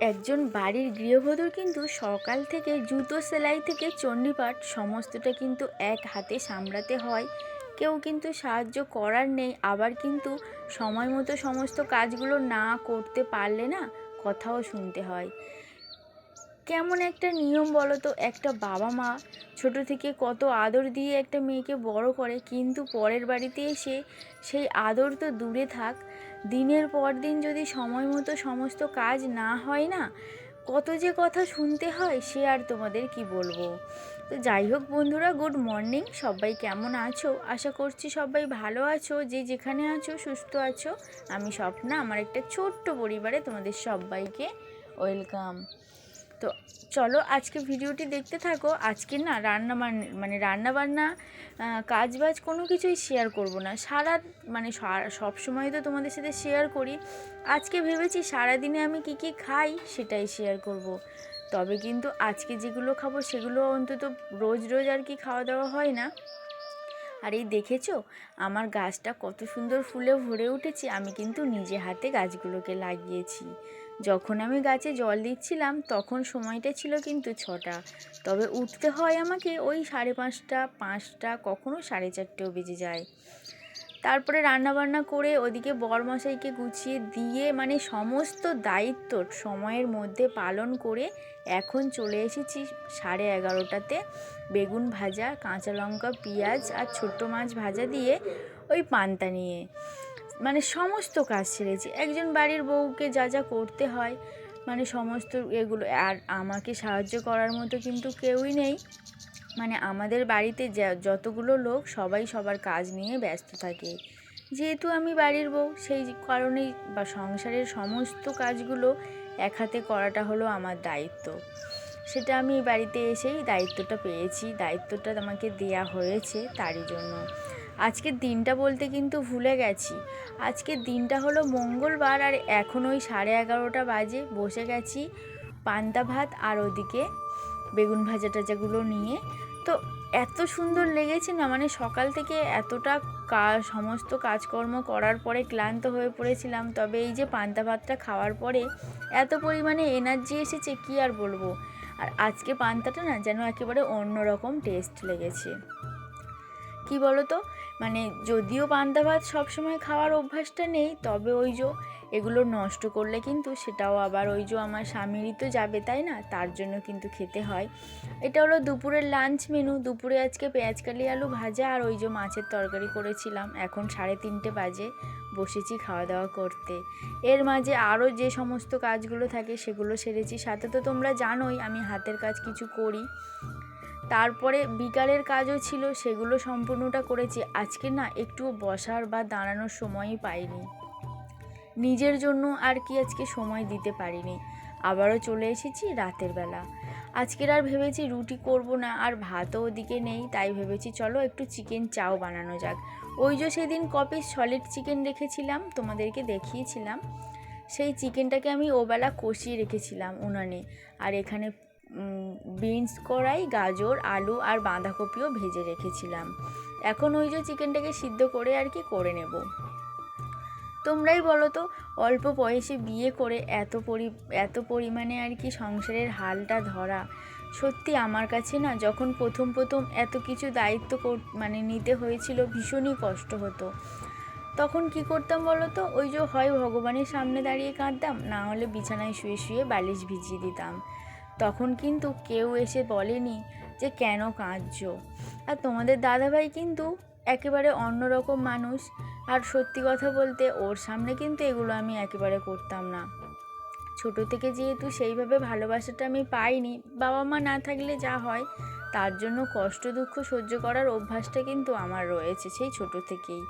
একজন বাড়ির গৃহবধূর কিন্তু সকাল থেকে জুতো সেলাই থেকে চণ্ডীপাঠ সমস্তটা কিন্তু এক হাতে সামলাতে হয়। কেউ কিন্তু সাহায্য করার নেই, আবার কিন্তু সময় মতো সমস্ত কাজগুলো না করতে পারলে না কথাও শুনতে হয়। কেমন একটা নিয়ম বলো তো? একটা বাবা মা ছোট থেকে কত আদর দিয়ে একটা মেয়েকে বড় করে, কিন্তু পরের বাড়িতে এসে সেই আদর তো দূরে থাক। দিনের পর দিন যদি সময় মতো সমস্ত কাজ না হয় না, কত যে কথা শুনতে হয়, সে আর তোমাদের কি বলব? তো যাই হোক বন্ধুরা গুড মর্নিং সবাই কেমন আছো? আশা করছি সবাই ভালো আছো। যে যেখানে আছো, সুস্থ আছো। আমি স্বপ্না, আমার একটা ছোট্ট পরিবারে তোমাদের সবাইকে ওয়েলকাম তো চলো আজকে ভিডিওটি দেখতে থাকো। আজকে না রান্না মান- মানে রান্না বান্না কাজ বাজ কোনো কিছুই শেয়ার করব না। সারা মানে সব সময় তো তোমাদের সাথে শেয়ার করি। আজকে ভেবেছি সারাদিনে আমি কি কি খাই সেটাই শেয়ার করব। তবে কিন্তু আজকে যেগুলো খাব সেগুলো অন্তত রোজ রোজ আর কি খাওয়া দাওয়া হয় না। আর এই দেখেছ? আমার গাছটা কত সুন্দর ফুলে ভরে উঠেছে। আমি কিন্তু নিজে হাতে গাছগুলোকে লাগিয়েছি। যখন আমি গাছে জল দিচ্ছিলাম, তখন সময়টা ছিল কিন্তু ছটা। তবে উঠতে হয় আমাকে ওই সাড়ে পাঁচটা পাঁচটা, কখনো সাড়ে চারটেও বেজে যায়। তারপরে রান্নাবান্না করে ওদিকে বরমশাইকে গুছিয়ে দিয়ে মানে সমস্ত দায়িত্ব সময়ের মধ্যে পালন করে এখন চলে এসেছি সাড়ে এগারোটাতে। বেগুন ভাজা, কাঁচা লঙ্কা, পেঁয়াজ আর ছোট্ট মাছ ভাজা দিয়ে ওই পান্তা নিয়ে। মানে সমস্ত কাজ ছেড়েছি একজন বাড়ির বউকে যা যা করতে হয় মানে সমস্ত এগুলো। আর আমাকে সাহায্য করার মতো কিন্তু কেউই নেই। মানে আমাদের বাড়িতে যতগুলো লোক, সবাই সবার কাজ নিয়ে ব্যস্ত থাকে। যেহেতু আমি বাড়ির বউ, সেই কারণেই বা সংসারের সমস্ত কাজগুলো এক হাতে করাটা হলো আমার দায়িত্ব। সেটা আমি বাড়িতে এসেই দায়িত্বটা পেয়েছি। দায়িত্বটা আমাকে দেয়া হয়েছে তারই জন্য। আজকের দিনটা বলতে কিন্তু ভুলে গেছি। আজকের দিনটা হলো মঙ্গলবার আর এখন ওই সাড়ে এগারোটা বাজে। বসে গেছি পান্তা ভাত আর ওদিকে বেগুন ভাজা টাজাগুলো নিয়ে। তো এত সুন্দর লেগেছে না মানে সকাল থেকে এতটা সমস্ত কাজকর্ম করার পরে ক্লান্ত হয়ে পড়েছিলাম। তবে এই যে পান্তা ভাতটা খাওয়ার পরে এত পরিমাণে এনার্জি এসেছে, কি আর বলব? আর আজকে পান্তাটা না যেন একেবারে অন্যরকম টেস্ট লেগেছে। কি বলো তো মানে যদিও পান্তা ভাত সবসময় খাওয়ার অভ্যাসটা নেই, তবে ওই যে এগুলো নষ্ট করলে কিন্তু সেটাও আবার ওই যে আমার স্বামীরই তো যাবে, তাই না? তার জন্য কিন্তু খেতে হয়। এটা হলো দুপুরের লাঞ্চ মেনু দুপুরে আজকে পেঁয়াজ, কালি, আলু ভাজা আর ওই যে মাছের তরকারি করেছিলাম। এখন সাড়ে তিনটে বাজে, বসেছি খাওয়া দাওয়া করতে। এর মাঝে আরও যে সমস্ত কাজগুলো থাকে সেগুলো সেরেছি। সাথে তো তোমরা জানোই, আমি হাতের কাজ কিছু করি। তারপরে বিকালের কাজও ছিল, সেগুলো সম্পূর্ণটা করেছি। আজকে না একটুও বসার বা দাঁড়ানোর সময়ই পাইনি। নিজের জন্য আর কি আজকে সময় দিতে পারিনি। আবারও চলে এসেছি রাতের বেলা। আজকের আর ভেবেছি রুটি করব না, আর ভাতও ওদিকে নেই, তাই ভেবেছি চলো একটু চিকেন চাও বানানো যাক। ওই যে সেদিন কপি সলিড চিকেন রেখেছিলাম, তোমাদেরকে দেখিয়েছিলাম। সেই চিকেনটাকে আমি ওবেলা কষিয়ে রেখেছিলাম উনানে। আর এখানে বিনস কড়াই, গাজর, আলু আর বাঁধাকপিও ভেজে রেখেছিলাম। এখন ওই যে চিকেনটাকে সিদ্ধ করে আর কি করে নেব। তোমরাই বলো তো, অল্প বয়সে বিয়ে করে এত পরি, এত পরিমাণে আর কি সংসারের হালটা ধরা, সত্যি আমার কাছে না যখন প্রথম প্রথম এত কিছু দায়িত্ব মানে নিতে হয়েছিল ভীষণই কষ্ট হতো। তখন কি করতাম বলো তো, ওই যে হয় ভগবানের সামনে দাঁড়িয়ে কাঁদতাম, না হলে বিছানায় শুয়ে শুয়ে বালিশ ভিজিয়ে দিতাম। তখন কিন্তু কেউ এসে বলেনি যে কেন কাঁদছো। আর তোমাদের দাদাভাই কিন্তু একেবারে অন্যরকম মানুষ। আর সত্যি কথা বলতে ওর সামনে কিন্তু এগুলো আমি একেবারে করতাম না। ছোট থেকে যেহেতু সেইভাবে ভালোবাসাটা আমি পাইনি, বাবা মা না থাকলে যা হয়, তার জন্য কষ্ট দুঃখ সহ্য করার অভ্যাসটা কিন্তু আমার রয়েছে সেই ছোট থেকেই।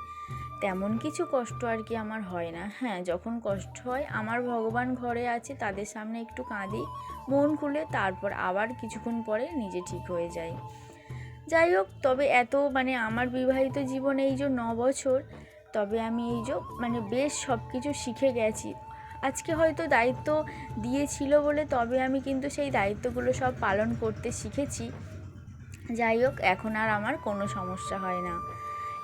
তেমন কিছু কষ্ট আর কি আমার হয় না। হ্যাঁ যখন কষ্ট হয়, আমার ভগবান ঘরে আছে, তাদের সামনে একটু কাঁদি, মন খুলে, তারপর আবার কিছুক্ষণ পরে নিজে ঠিক হয়ে যায় যাই হোক, তবে এত মানে আমার বিবাহিত জীবন এই যে ন বছর, তবে আমি এই যে মানে বেশ সব কিছু শিখে গেছি। আজকে হয়তো দায়িত্ব দিয়েছিল বলে, তবে আমি কিন্তু সেই দায়িত্বগুলো সব পালন করতে শিখেছি। যাই হোক, এখন আর আমার কোনো সমস্যা হয় না।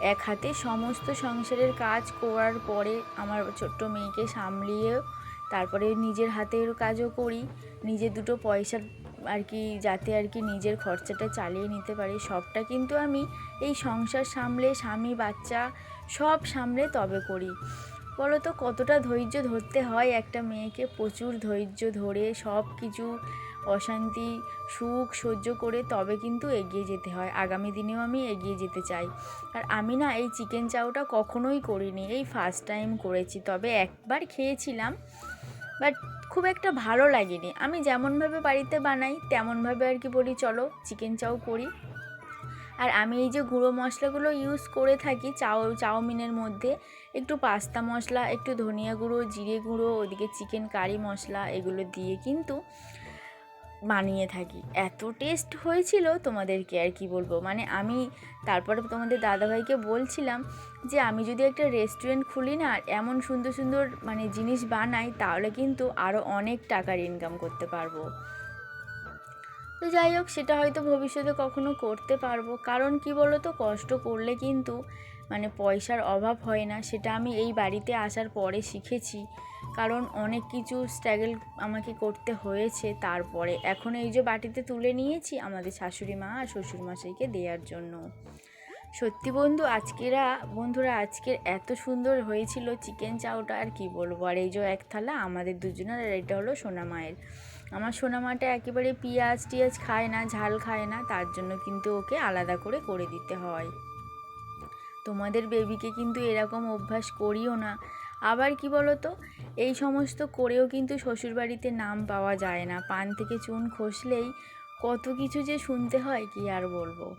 এক হাতে সমস্ত সংসারের কাজ করার পরে আমার ছোট্ট মেয়েকে সামলিয়ে তারপরে নিজের হাতের কাজও করি। নিজে দুটো পয়সা আর কি, যাতে আর কি নিজের খরচাটা চালিয়ে নিতে পারি। সবটা কিন্তু আমি এই সংসার সামলে, স্বামী, বাচ্চা সব সামলে তবে করি। বলো তো কতটা ধৈর্য ধরতে হয় একটা মেয়েকে? প্রচুর ধৈর্য ধরে সব কিছু অশান্তি, সুখ সহ্য করে তবে কিন্তু এগিয়ে যেতে হয়। আগামী দিনেও আমি এগিয়ে যেতে চাই। আর আমি না এই চিকেন চাউটা কখনোই করিনি। এই ফার্স্ট টাইম করেছি। তবে একবার খেয়েছিলাম বাট খুব একটা ভালো লাগেনি। আমি যেমনভাবে বাড়িতে বানাই, তেমনভাবে আর কি বলি, চলো চিকেন চাউ করি। আর আমি এই যে গুঁড়ো মশলাগুলো ইউজ করে থাকি চাউ, চাউমিনের মধ্যে, একটু পাস্তা মশলা, একটু ধনিয়া গুঁড়ো, জিরে গুঁড়ো, ওদিকে চিকেন কারি মশলা, এগুলো দিয়ে কিন্তু বানিয়ে থাকি। এত টেস্ট হয়েছিল তোমাদেরকে আর কি বলব? মানে আমি তারপরে তোমাদের দাদাভাইকে বলছিলাম যে, আমি যদি একটা রেস্টুরেন্ট খুলি না আর এমন সুন্দর সুন্দর মানে জিনিস বানাই, তাহলে কিন্তু আরও অনেক টাকার ইনকাম করতে পারব। তো যাই হোক, সেটা হয়তো ভবিষ্যতে কখনো করতে পারব। কারণ কি বলো তো কষ্ট করলে কিন্তু মানে পয়সার অভাব হয় না। সেটা আমি এই বাড়িতে আসার পরে শিখেছি। কারণ অনেক কিছু স্ট্রাগল আমাকে করতে হয়েছে তারপরে। এখন এই যে বাটিতে তুলে নিয়েছি আমাদের শাশুড়ি মা আর শ্বশুরমশাইকে দেওয়ার জন্য। সত্যি বন্ধু, আজকেরা, বন্ধুরা, আজকের এত সুন্দর হয়েছিল চিকেন চাউটা আর কি বলব? আর এই যে এক থালা আমাদের দুজনের আর এটা হলো সোনা মায়ের। আমার সোনা মাটা একেবারে পেঁয়াজ টিয়াজ খায় না, ঝাল খায় না, তার জন্য কিন্তু ওকে আলাদা করে করে দিতে হয়। তোমাদের বেবিকে কিন্তু এরকম অভ্যাস করিও না। আবার কি বলো তো এই সমস্ত করেও কিন্তু শ্বশুরবাড়িতে নাম পাওয়া যায় না। পান থেকে চুন খসলেই কত কিছু যে শুনতে হয়, কি আর বলব?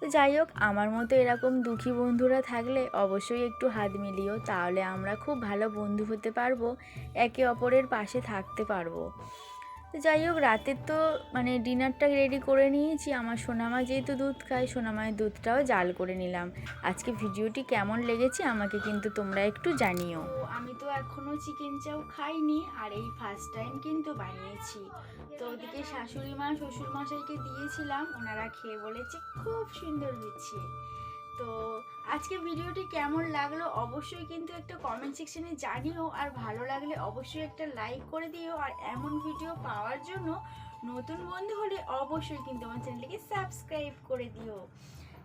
তো যাই হোক, আমার মতো এরকম দুঃখী বন্ধুরা থাকলে অবশ্যই একটু হাত মিলিও, তাহলে আমরা খুব ভালো বন্ধু হতে পারব, একে অপরের পাশে থাকতে পারব। তো যাই হোক, রাতের তো মানে ডিনারটা রেডি করে নিয়েছি। আমার সোনামা যেহেতু দুধ খায়, সোনামায়ের দুধটাও জাল করে নিলাম। আজকে ভিডিওটি কেমন লেগেছে আমাকে কিন্তু তোমরা একটু জানিও। আমি তো এখনও চিকেন চাও খাইনি, আর এই ফার্স্ট টাইম কিন্তু বানিয়েছি। তো ওদিকে শাশুড়ি মা শ্বশুর মশাইকে দিয়েছিলাম, ওনারা খেয়ে বলেছে, খুব সুন্দর হয়েছে। তো আজকে ভিডিওটি কেমন লাগল অবশ্যই কিন্তু একটা কমেন্ট সেকশনে জানিও, আর ভালো লাগলে অবশ্যই একটা লাইক করে দিও, আর এমন ভিডিও পাওয়ার জন্য নতুন বন্ধু হলে অবশ্যই কিন্তু আমার চ্যানেলটিকে সাবস্ক্রাইব করে দিও।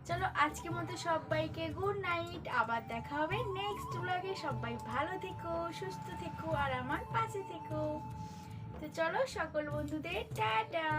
চলো আজকে মতো সবাইকে গুড নাইট আবার দেখা হবে নেক্সট ব্লগে সবাই ভালো থেকো, সুস্থ থেকো, আর আমার পাশে থেকো। তো চলো সকল বন্ধুদের টাটা।